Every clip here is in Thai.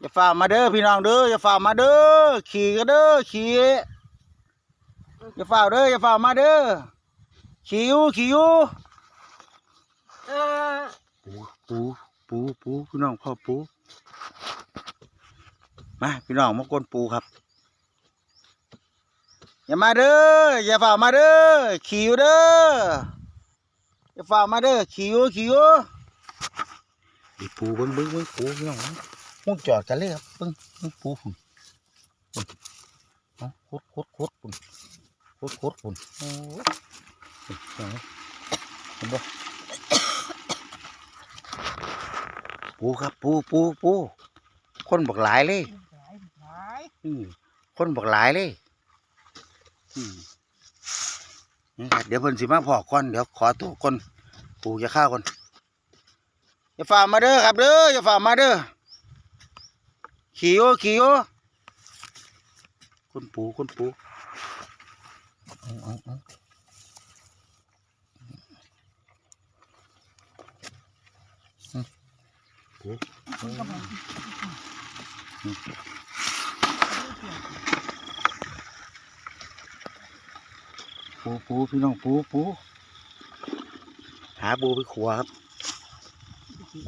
อย่าฝ่ามาเด้อพี่น้องเด้ออย่าฝ่ามาเด้อขี่กันเด้อขี่อย่าฝ่าเด้ออย่าฝ่ามาเด้อขี่อยู่ขี่อยู่เออปูปูปูปูพี่น้องพ่อปูมาพี่น้องมากวนปูครับ อย่ามาเด้ออย่าฝ่ามาเด้อขี่อยู่เด้ออย่าฝ่ามาเด้อขี่อยู่ขี่อยู่ดีปูเบิ้งเบิ้งเบิ้งปูพี่น้อง มุ่งจอดกันเลยครับเบิ้งเบิ้งปูฝุ่นฝุ่นเอาโคตรโคตรโคตรฝุ่นโคตรโคตรฝุ่นโอ้ยฝุ่นเห็นไหมเห็นบ่ปูครับปูปูปูคนบักหลายเลยหลายหลายอืมคนบักหลายเลยอืมนี่ครับเดี๋ยวเพิ่นสิมาพอก่อนเดี๋ยวขอตัวก่อนปูจะข้าวก่อนอย่าฝ่ามาเด้อครับเด้ออย่าฝ่ามาเด้อ ขี่โอขี่โอคนปูคนปูเอาเอาเอาอืมปูมันก็บอกปูปูพี่น้องปูปูหาปูไปขัวครับ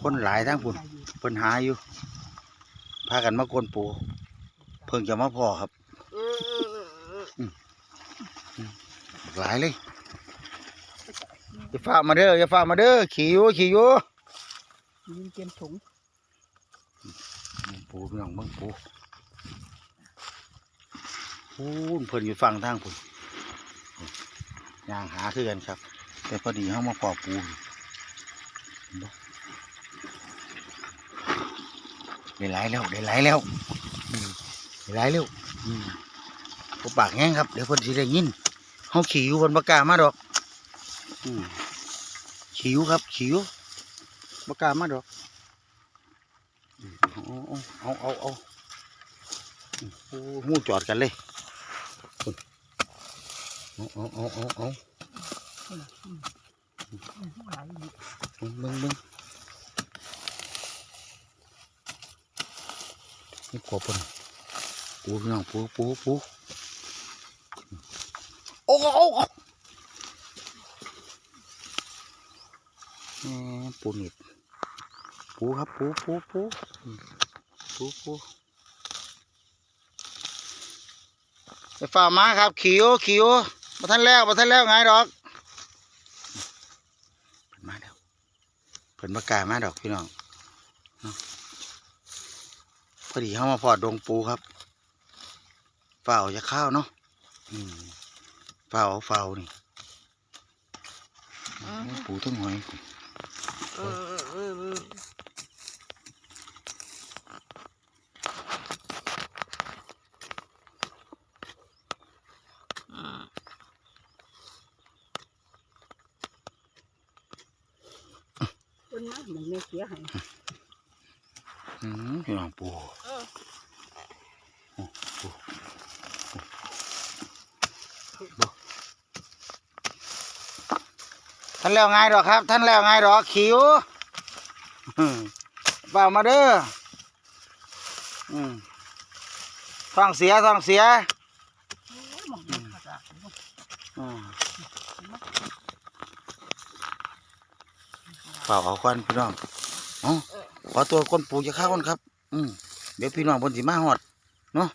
คนหลายทั้งพุ่นเพิ่นหาอยู่ พากันมากวนปู เพิ่งจะมาพอครับหลายเลยอย่าฝ่ามาเด้ออย่าฝ่ามาเด้อขี่อยู่ขี่อยู่ยิงเตรียมถุงปูพี่น้องเบิ่งปูปูนเพิ่นอยู่ฝั่งทางพุ่นย่างหาคือกันครับ แต่พอดีเฮามาพอปูเห็นบ่ ได้หลายแล้วได้หลายแล้วได้หลายแล้วอืมปูปากแห้งครับเดี๋ยวเพิ่นสิได้ยินเฮาขี่อยู่เพิ่นบ่กล้ามาดอกอืมขี่อยู่ครับขี่อยู่บ่กล้ามาดอกเอาเอาเอาเอาโอ้หูจอดกันเลยเอาเอาเอาเอาเอาบิ้งเบิ้ง เบิ้งนี่กบปนปูพี่น้องปูปูปูโอ้โหโอ้โหแหมปูนิดปูครับปูปูปูปูปูไปฝ่ามาครับขิวขิวมาท่านแล้วมาท่านแล้วไงดอกเพิ่นมาแล้วเพิ่นประกามาดอกพี่น้องเนาะ พอดีเข้ามาพอดดงปูครับเฝ้าจะข้าวเนาะเฝ้าเฝ้านี่ปูทั้งหอยคนนะมันไม่เสียหายอืม พี่น้องปูท่านแล้วไงดอกครับ ท่านแล้วไงดอกขิวเปล่ามาเด้ออืมท้องเสียท้องเสียเปล่าเอาควันพี่น้องอ๋อ ขอตัวก้นปูจะข้าก่อนครับ อืมเดี๋ยวพี่น้องบนสีมาหอด เนาะ